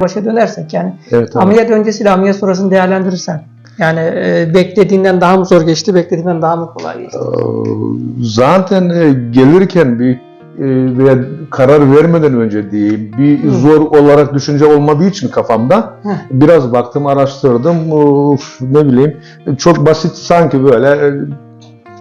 başa dönersek yani Evet, abi. ameliyat öncesiyle ameliyat sonrasını değerlendirirsen yani e, beklediğinden daha mı zor geçti, beklediğinden daha mı kolay geçti? Ee, Zaten e, gelirken bir e, veya karar vermeden önce diyeyim bir Hı. zor olarak düşünce olmadığı için kafamda Heh. biraz baktım araştırdım Uf, ne bileyim çok basit sanki böyle e,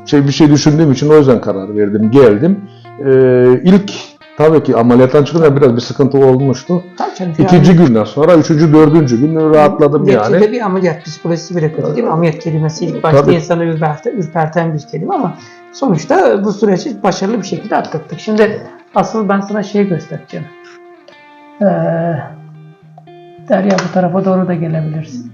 şey bir şey düşündüğüm için o yüzden karar verdim geldim Ee, ilk tabii ki ameliyattan çıkınca biraz bir sıkıntı olmuştu Tabii canım, İkinci günden sonra üçüncü dördüncü gün rahatladım yani Neticede bir ameliyat psikolojisi kötü değil mi? Ameliyat kelimesi ilk başta Tabii. insanı ürperten, ürperten bir kelime ama sonuçta bu süreci başarılı bir şekilde atlattık. Şimdi asıl ben sana şey göstereceğim. Ee, Derya bu tarafa doğru da gelebilirsin.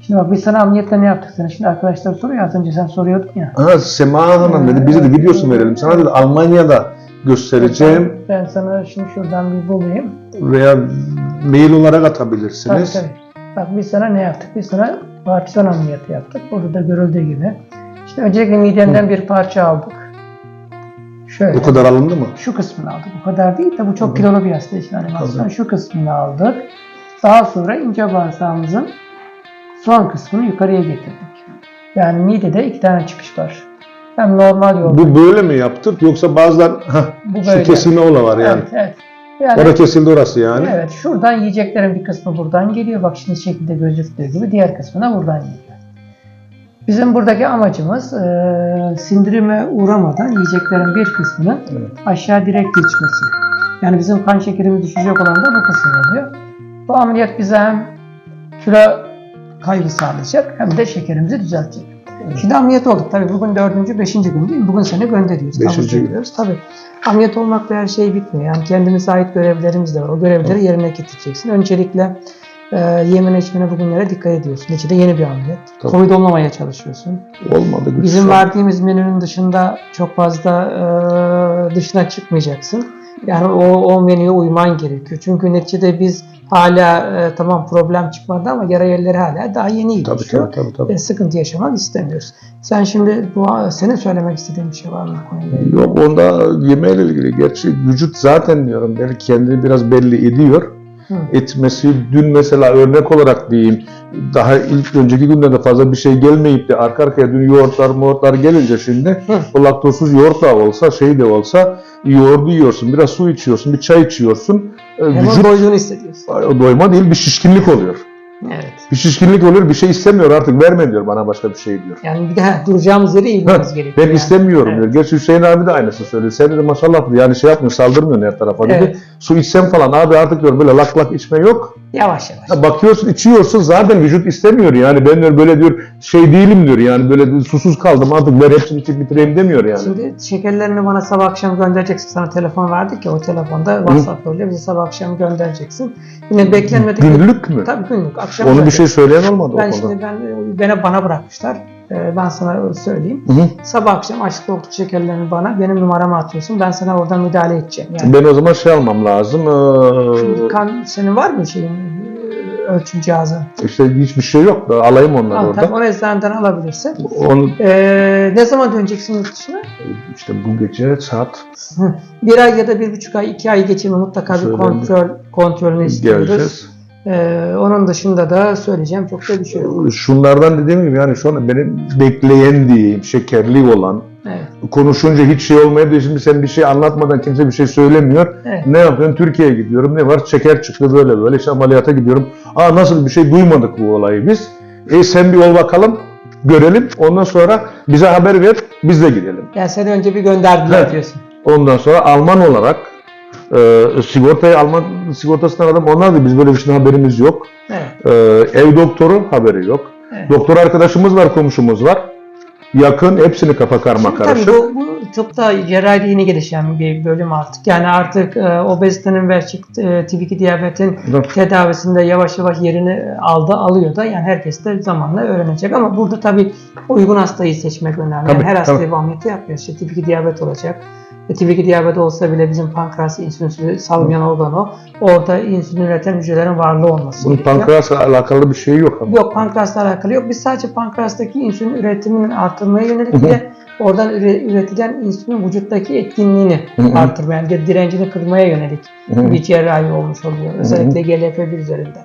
Şimdi bak biz sana ameliyatta ne yaptık sana? Şimdi arkadaşlar soruyor az önce sen soruyordun ya. Ha, Sema Hanım dedi bize de videosunu verelim sana dedi Almanya'da göstereceğim Ben, ben sana şimdi şuradan bir bulayım. veya mail olarak Tabii atabilirsiniz. tabii. Bak biz sana ne yaptık? Biz sana partisyon ameliyatı yaptık. Burada da görüldüğü gibi. İşte öncelikle midenden bir parça aldık. Şöyle. O kadar alındı mı? Şu kısmını aldık. O kadar değil de bu çok Hı. kilolu bir hasta için animasyon. Tabii. Şu kısmını aldık. Daha sonra ince bağırsağımızın son kısmını yukarıya getirdik. Yani midede iki tane çıkış var. Hem normal yol. Bu böyle mi yaptık yoksa bazılar hah, Bu şu böyle. kesilme ola var yani. Evet, evet. Yani, Orada kesildi orası yani. Evet, şuradan yiyeceklerin bir kısmı buradan geliyor. Bak şimdi şekilde gözüktüğü gibi diğer kısmı da buradan geliyor. Bizim buradaki amacımız eee sindirime uğramadan yiyeceklerin bir kısmının Evet. aşağı direkt geçmesi. Yani bizim kan şekerimiz düşecek olan da bu kısım oluyor. Bu ameliyat bize hem kilo kaybı sağlayacak hem de şekerimizi düzeltecek. Şimdi ameliyat olduk. Tabii bugün dördüncü, beşinci gün değil mi? Bugün seni gönderiyoruz. Beşinci gün. Tabii. Ameliyat olmakla her şey bitmiyor. Yani kendimize ait görevlerimiz de var. O görevleri yerine getireceksin. Öncelikle e, yemene içmene bugünlere dikkat ediyorsun. Neticede yeni bir ameliyat. Tabii. Covid olmamaya çalışıyorsun. Olmadı. Bizim verdiğimiz menünün dışında çok fazla e, dışına çıkmayacaksın. Yani o, o menüye uyman gerekiyor. Çünkü neticede biz hala e, tamam problem çıkmadı ama yara yerleri hala daha yeni Tabii iyileşiyor. tabii tabii. tabii. Ve sıkıntı yaşamak istemiyoruz. Sen şimdi bu senin söylemek istediğin bir şey var mı? Yok onda yemeğiyle ilgili. Gerçi vücut zaten diyorum yani kendini biraz belli ediyor. Etmesi dün mesela örnek olarak diyeyim daha ilk önceki günlerde fazla bir şey gelmeyip de arka arkaya dün yoğurtlar moğurtlar gelince şimdi o laktozsuz yoğurt da olsa şey de olsa yoğurdu yiyorsun biraz su içiyorsun bir çay içiyorsun e, Hemen vücut doyduğunu hissediyorsun. o doyma değil bir şişkinlik oluyor. Evet. Bir şişkinlik oluyor bir şey istemiyor artık verme diyor bana başka bir şey diyor. Yani bir de ha, duracağımız yere eğilmemiz gerekiyor. Ben yani. istemiyorum Evet. diyor. Gerçi Hüseyin abi de aynısını söylüyor. Sen dedi maşallah dedi, yani şey yapmıyor saldırmıyorsun her tarafa dedi. Evet. Su içsem falan abi artık diyor böyle lak lak içme yok. Yavaş yavaş. Ha, bakıyorsun içiyorsun zaten vücut istemiyor yani. Ben diyor böyle diyor şey değilim diyor yani böyle susuz kaldım artık ver hepsini içip bitireyim demiyor yani. Şimdi şekerlerini bana sabah akşam göndereceksin. Sana telefon verdik ya o telefonda WhatsApp yoluyla bize sabah akşam göndereceksin. Yine beklenmedik. Günlük mü? Tabii günlük. Akşam Onu bir şey söyleyen olmadı Ben o konuda. şimdi ben bana bana bırakmışlar. Ee, Ben sana söyleyeyim. Hı hı. Sabah akşam açlık doktor şekerlerini bana benim numarama atıyorsun. Ben sana oradan müdahale edeceğim. Yani Ben o zaman şey almam lazım. Şimdi Ee, kan senin var mı şeyin e, ölçüm cihazı? işte hiçbir şey yok. Alayım onları Al, orada. tamam, onu eczaneden alabilirsin. Onu Ee, ne zaman döneceksin yurt dışına? işte bu gece saat Bir ay ya da bir buçuk ay, iki ay geçirme mutlaka bir Söylendi. kontrol kontrolünü istiyoruz. geleceğiz. Ee, onun dışında da söyleyeceğim çok da bir şey yok. Şunlardan dediğim gibi yani şu an benim bekleyen diyeyim şekerli olan Evet, konuşunca hiç şey olmayabilir. Şimdi sen bir şey anlatmadan kimse bir şey söylemiyor. evet. Ne yapıyorsun? Türkiye'ye gidiyorum. Ne var? Şeker çıktı böyle böyle. İşte ameliyata gidiyorum. Aa nasıl bir şey duymadık bu olayı biz. E sen bir ol bakalım. Görelim. Ondan sonra bize haber ver. Biz de gidelim. Yani seni önce bir gönderdiler Evet. diyorsun. Ondan sonra Alman olarak e, sigortayı Alman sigortasından aradım. Onlar da biz böyle bir şeyden haberimiz yok. Evet, E, ev doktoru haberi yok. evet. Doktor arkadaşımız var, komşumuz var. Yakın, hepsini kafa karma Şimdi karışık. Tabii bu, bu tıpta cerrahi yeni gelişen bir bölüm artık. Yani artık e, obezitenin ve e, tip 2 diyabetin Evet. tedavisinde yavaş yavaş yerini aldı, alıyor da. Yani herkes de zamanla öğrenecek. Ama burada tabii uygun hastayı seçmek önemli. Yani Tabii, her hastaya tabii. bu ameliyatı yapmıyor. İşte tip 2 diyabet olacak. E, tip 2 diyabet olsa bile bizim pankreas insülin salmayan organ o. Orada insülin üreten hücrelerin varlığı olması Bunun gerekiyor. pankreasla alakalı bir şey yok ama. Yok pankreasla alakalı yok. Biz sadece pankreastaki insülin üretiminin artırmaya yönelik bir de oradan üre- üretilen insülin vücuttaki etkinliğini artırmaya, yani direncini kırmaya yönelik bir cerrahi olmuş oluyor. Özellikle GLP-1 üzerinde.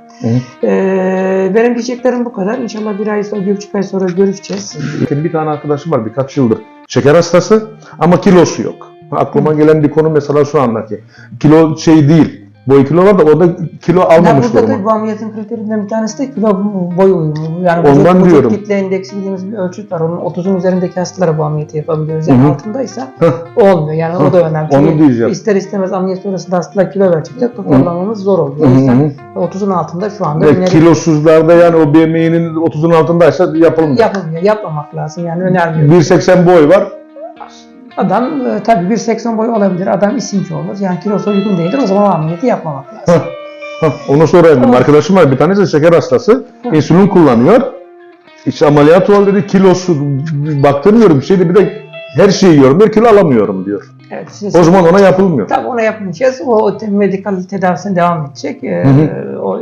Ee, benim diyeceklerim bu kadar. İnşallah bir ay sonra, bir buçuk ay sonra görüşeceğiz. Benim bir tane arkadaşım var birkaç yıldır. Şeker hastası ama kilosu yok. Aklıma gelen bir konu mesela şu andaki. Kilo şey değil. Boy kilo var da orada kilo Yani almamış burada durumda. tabii bu ameliyatın kriterinden bir tanesi de kilo boy uyumu. Yani Ondan vücut, diyorum. kitle indeksi dediğimiz bir ölçüt var. Onun 30'un üzerindeki hastalara bu ameliyatı yapabiliyoruz. Yani Hı hı. altındaysa olmuyor. Yani o da önemli. onu Çünkü diyeceğim. İster istemez ameliyat sonrasında hastalar kilo verecekler. Toparlamamız zor oluyor. O Hı hı yüzden hı. 30'un altında şu anda Ve kilosuzlarda yani o BMI'nin 30'un altındaysa yapılmıyor. yapılmıyor. Yapmamak lazım. Yani önermiyorum. 1.80 boy var. Adam e, tabii 1.80 boyu olabilir. Adam isimci olur. Yani kilosu uygun değildir. O zaman ameliyatı yapmamak lazım. Heh, Onu sorayım. Tamam. Arkadaşım var bir tanesi şeker hastası. İnsülin kullanıyor. İşte ameliyat oldu dedi kilosu baktırmıyorum bir şeydi bir de her şeyi yiyorum bir kilo alamıyorum diyor. Evet, O zaman ona yapılmıyor. Tabii ona yapmayacağız. O te- medikal tedavisine devam edecek. Ee, Hı o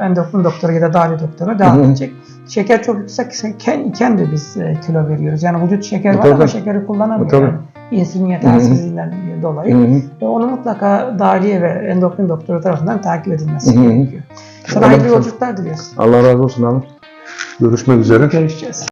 endokrin doktoru ya da dahili doktora devam Hı hı. edecek. Şeker çok yüksekken iken de biz e, kilo veriyoruz. Yani vücut şeker E, var tabii. ama şekeri kullanamıyor. E, tabii. Yani insülin yetersizliğinden dolayı. Hı hı. Ve Onu mutlaka dahiliye ve endokrin doktoru tarafından takip edilmesi Hı hı. gerekiyor. Sana hayırlı yolculuklar diliyoruz. Allah razı olsun abi. Görüşmek üzere. Görüşeceğiz.